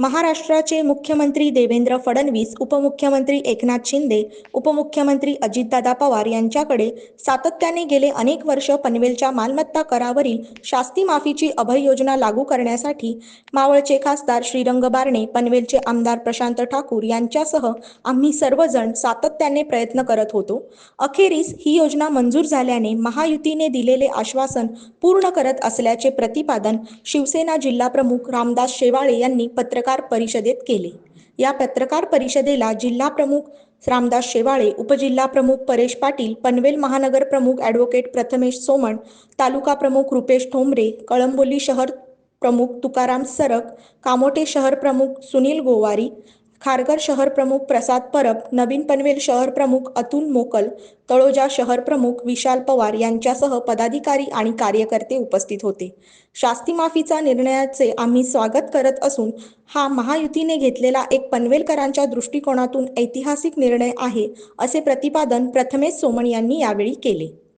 महाराष्ट्राचे मुख्यमंत्री देवेंद्र फडणवीस उपमुख्यमंत्री एकनाथ शिंदे उपमुख्यमंत्री अजितदादा पवार यांच्याकडे सातत्याने गेले अनेक वर्ष पनवेलच्या मालमत्ता करावरील शास्ती माफीची अभय योजना लागू करण्यासाठी मावळचे खासदार श्रीरंग बारणे पनवेलचे आमदार प्रशांत ठाकूर यांच्यासह आम्ही सर्वजण सातत्याने प्रयत्न करत होतो. अखेरीस ही योजना मंजूर झाल्याने महायुतीने दिलेले आश्वासन पूर्ण करत असल्याचे प्रतिपादन शिवसेना जिल्हाप्रमुख रामदास शेवाळे यांनी पत्रकार परिषदेत केले. या पत्रकार परिषदेला जिल्हा प्रमुख रामदास शेवाळे उपजिल्हा प्रमुख परेश पाटील पनवेल महानगर प्रमुख ॲडव्होकेट प्रथमेश सोमण तालुका प्रमुख रुपेश ठोंबरे कळंबोली शहर प्रमुख तुकाराम सरक कामोटे शहर प्रमुख सुनील गोवारी खारघर शहर प्रमुख प्रसाद परब नवीन पनवेल शहर प्रमुख अतुल मोकल तळोजा शहर प्रमुख विशाल पवार यांच्यासह पदाधिकारी आणि कार्यकर्ते उपस्थित होते. शास्ती माफीचा निर्णयाचे आम्ही स्वागत करत असून हा महायुतीने घेतलेला एक पनवेलकरांच्या दृष्टिकोनातून ऐतिहासिक निर्णय आहे असे प्रतिपादन प्रथमेश सोमण यांनी यावेळी केले.